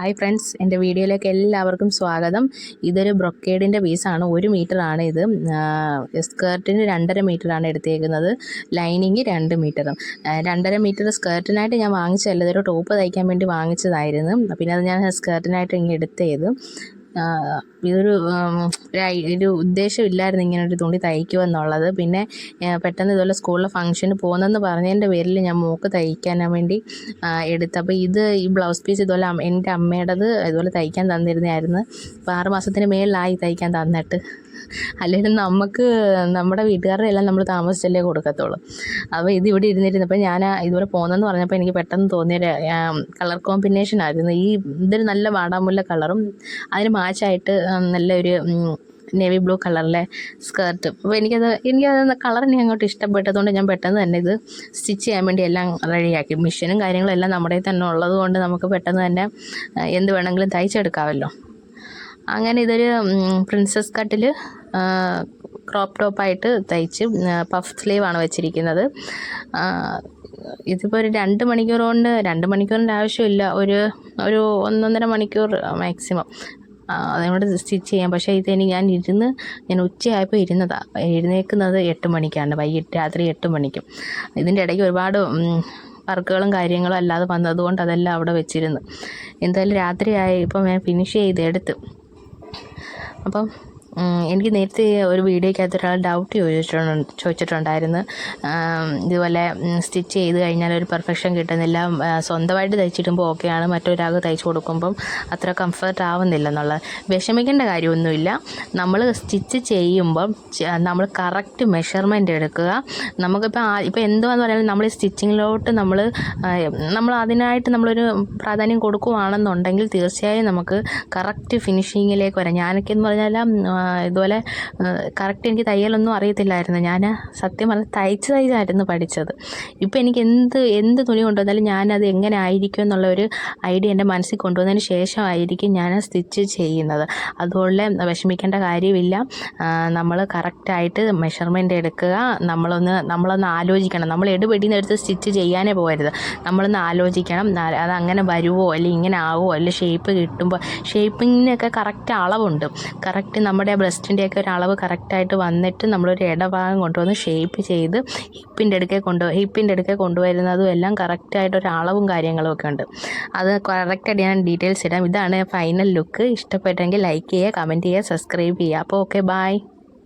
Hi friends എന്റെ വീഡിയോയിലേക്ക് എല്ലാവർക്കും സ്വാഗതം. ഇതൊരു ബ്രൊക്കേഡിന്റെ പീസാണ് ഒരു മീറ്ററാണ് ഇത്. സ്കേർട്ടിന് രണ്ടര മീറ്ററാണ് എടുത്തേക്കുന്നത്. ലൈനിങ് രണ്ട് മീറ്ററും രണ്ടര മീറ്റർ സ്കേർട്ടിനായിട്ട് ഞാൻ വാങ്ങിച്ചതല്ല ഇതൊരു ടോപ്പ് തയ്ക്കാൻ വേണ്ടി വാങ്ങിച്ചതായിരുന്നു. പിന്നെ അത് ഞാൻ സ്കേർട്ടിനായിട്ട് ഇങ്ങനെ എടുത്തത്. ഇതൊരു ഒരു ഉദ്ദേശം ഇങ്ങനെ ഒരു തുണി തയ്ക്കുക എന്നുള്ളത്. പിന്നെ പെട്ടെന്ന് ഇതുപോലെ സ്കൂളിലെ ഫംഗ്ഷന് പോകുന്നെന്ന് പറഞ്ഞതിന്റെ പേരിൽ ഞാൻ മോൾക്ക് തയ്ക്കാൻ വേണ്ടി എടുത്ത്. അപ്പോൾ ഇത് ഈ ബ്ലൗസ് പീസ് ഇതുപോലെ എന്റെ അമ്മയുടേത് ഇതുപോലെ തയ്ക്കാൻ തന്നിരുന്നതായിരുന്നു. അപ്പോൾ ആറ് മാസത്തിന് മേളിലായി തയ്ക്കാൻ തന്നിട്ട്. അല്ലെങ്കിൽ നമുക്ക് നമ്മുടെ വീട്ടുകാരുടെ എല്ലാം നമ്മൾ താമസിച്ചല്ലേ കൊടുക്കത്തുള്ളൂ. അപ്പോൾ ഇത് ഇവിടെ ഇരുന്നിരുന്നപ്പോൾ ഞാൻ ഇതുപോലെ പോകുന്നതെന്ന് പറഞ്ഞപ്പോൾ എനിക്ക് പെട്ടെന്ന് തോന്നിയൊരു കളർ കോമ്പിനേഷൻ ആയിരുന്നു. ഈ ഇതൊരു നല്ല വാടാമുല്ല കളറും അതിന് മാച്ചായിട്ട് നല്ലൊരു നേവി ബ്ലൂ കളറിലെ സ്കേർട്ട് അപ്പോൾ എനിക്കത് എനിക്കത് കളർ എനിക്ക് അങ്ങോട്ട് ഇഷ്ടപ്പെട്ടതുകൊണ്ട് ഞാൻ പെട്ടെന്ന് തന്നെ ഇത് സ്റ്റിച്ച് ചെയ്യാൻ വേണ്ടി എല്ലാം റെഡിയാക്കി. മെഷീനും കാര്യങ്ങളും എല്ലാം നമ്മുടെ തന്നെ ഉള്ളതുകൊണ്ട് നമുക്ക് പെട്ടെന്ന് തന്നെ എന്ത് വേണമെങ്കിലും തയ്ച്ചെടുക്കാമല്ലോ. അങ്ങനെ ഇതൊരു പ്രിൻസസ് കട്ടിൽ ക്രോപ്പ് ടോപ്പായിട്ട് തയ്ച്ച് പഫ് സ്ലീവ് ആണ് വെച്ചിരിക്കുന്നത്. ഇതിപ്പോൾ ഒരു രണ്ട് മണിക്കൂർ കൊണ്ട് രണ്ട് മണിക്കൂറിന്റെ ആവശ്യമില്ല. ഒരു ഒരു ഒന്നൊന്നര മണിക്കൂർ മാക്സിമം അതുകൊണ്ട് സ്റ്റിച്ച് ചെയ്യാം. പക്ഷേ ഇതിന് ഞാൻ ഇരുന്ന് ഞാൻ ഉച്ചയായപ്പോൾ ഇരുന്നതാണ് ഇരുന്നേക്കുന്നത് എട്ട് മണിക്കാണ്. വൈകിട്ട് രാത്രി എട്ട് മണിക്കും. ഇതിന്റെ ഇടയ്ക്ക് ഒരുപാട് വർക്കുകളും കാര്യങ്ങളും അല്ലാതെ വന്നതുകൊണ്ട് അതെല്ലാം അവിടെ വെച്ചിരുന്നു. എന്തായാലും രാത്രിയായി. ഇപ്പം ഞാൻ ഫിനിഷ് ചെയ്ത് എടുത്ത്. അപ്പം എനിക്ക് നേരത്തെ ഒരു വീഡിയോയ്ക്കകത്ത് ഒരാൾ ഡൗട്ട് ചോദിച്ചിട്ടുണ്ട് ചോദിച്ചിട്ടുണ്ടായിരുന്നു. ഇതുപോലെ സ്റ്റിച്ച് ചെയ്ത് കഴിഞ്ഞാൽ ഒരു പെർഫെക്ഷൻ കിട്ടുന്നില്ല. സ്വന്തമായിട്ട് തയ്ച്ചിടുമ്പോൾ ഓക്കെയാണ് മറ്റൊരാൾക്ക് തയ്ച്ചു കൊടുക്കുമ്പം അത്ര കംഫർട്ട് ആവുന്നില്ല എന്നുള്ളത്. വിഷമിക്കേണ്ട കാര്യമൊന്നുമില്ല. നമ്മൾ സ്റ്റിച്ച് ചെയ്യുമ്പം നമ്മൾ കറക്റ്റ് മെഷർമെന്റ് എടുക്കുക. നമുക്കിപ്പോൾ ഇപ്പോൾ എന്തുവാന്ന് പറഞ്ഞാൽ നമ്മൾ സ്റ്റിച്ചിങ്ങിലോട്ട് നമ്മൾ നമ്മൾ അതിനായിട്ട് നമ്മളൊരു പ്രാധാന്യം കൊടുക്കുകയാണെന്നുണ്ടെങ്കിൽ തീർച്ചയായും നമുക്ക് കറക്റ്റ് ഫിനിഷിങ്ങിലേക്ക് വരാം. ഞാനൊക്കെ എന്ന് പറഞ്ഞാൽ ഇതുപോലെ കറക്റ്റ് എനിക്ക് തയ്യലൊന്നും അറിയത്തില്ലായിരുന്നു. ഞാൻ സത്യം പറഞ്ഞാൽ തയ്ച്ച് തയ്ച്ചായിരുന്നു പഠിച്ചത്. ഇപ്പോൾ എനിക്ക് എന്ത് എന്ത് തുണി കൊണ്ടുവന്നാലും ഞാനത് എങ്ങനെ ആയിരിക്കും എന്നുള്ള ഒരു ഐഡിയ എന്റെ മനസ്സിൽ കൊണ്ടുവന്നതിന് ശേഷമായിരിക്കും ഞാൻ സ്റ്റിച്ച് ചെയ്യുന്നത്. അതുപോലെ വിഷമിക്കേണ്ട കാര്യമില്ല. നമ്മൾ കറക്റ്റായിട്ട് മെഷർമെന്റ് എടുക്കുക. നമ്മളൊന്ന് നമ്മളൊന്ന് ആലോചിക്കണം. നമ്മൾ എടുപെടിന്ന് എടുത്ത് സ്റ്റിച്ച് ചെയ്യാനേ പോകരുത്. നമ്മളൊന്ന് ആലോചിക്കണം. അത് അങ്ങനെ വരുമോ അല്ലെങ്കിൽ ഇങ്ങനെ ആവുമോ അല്ലെങ്കിൽ ഷേപ്പ് കിട്ടുമ്പോൾ ഷേപ്പിങ്ങിനൊക്കെ കറക്റ്റ് അളവുണ്ട്. കറക്റ്റ് നമ്മുടെ ബ്രസ്റ്റിന്റെയൊക്കെ ഒരു അളവ് കറക്റ്റായിട്ട് വന്നിട്ട് നമ്മളൊരു ഇടഭാഗം കൊണ്ടുവന്ന് ഷേപ്പ് ചെയ്ത് ഹിപ്പിന്റെ അടുക്കെ കൊണ്ടു ഹിപ്പിന്റെ അടുക്കെ കൊണ്ടുവരുന്നതും എല്ലാം കറക്റ്റായിട്ട് ഒരു അളവും കാര്യങ്ങളും ഒക്കെ ഉണ്ട്. അത് കറക്റ്റായിട്ട് ഞാൻ ഡീറ്റെയിൽസ് ഇടാം. ഇതാണ് ഫൈനൽ ലുക്ക്. ഇഷ്ടപ്പെട്ടെങ്കിൽ ലൈക്ക് ചെയ്യുക കമന്റ് ചെയ്യുക സബ്സ്ക്രൈബ് ചെയ്യുക. അപ്പോൾ ഓക്കെ ബായ്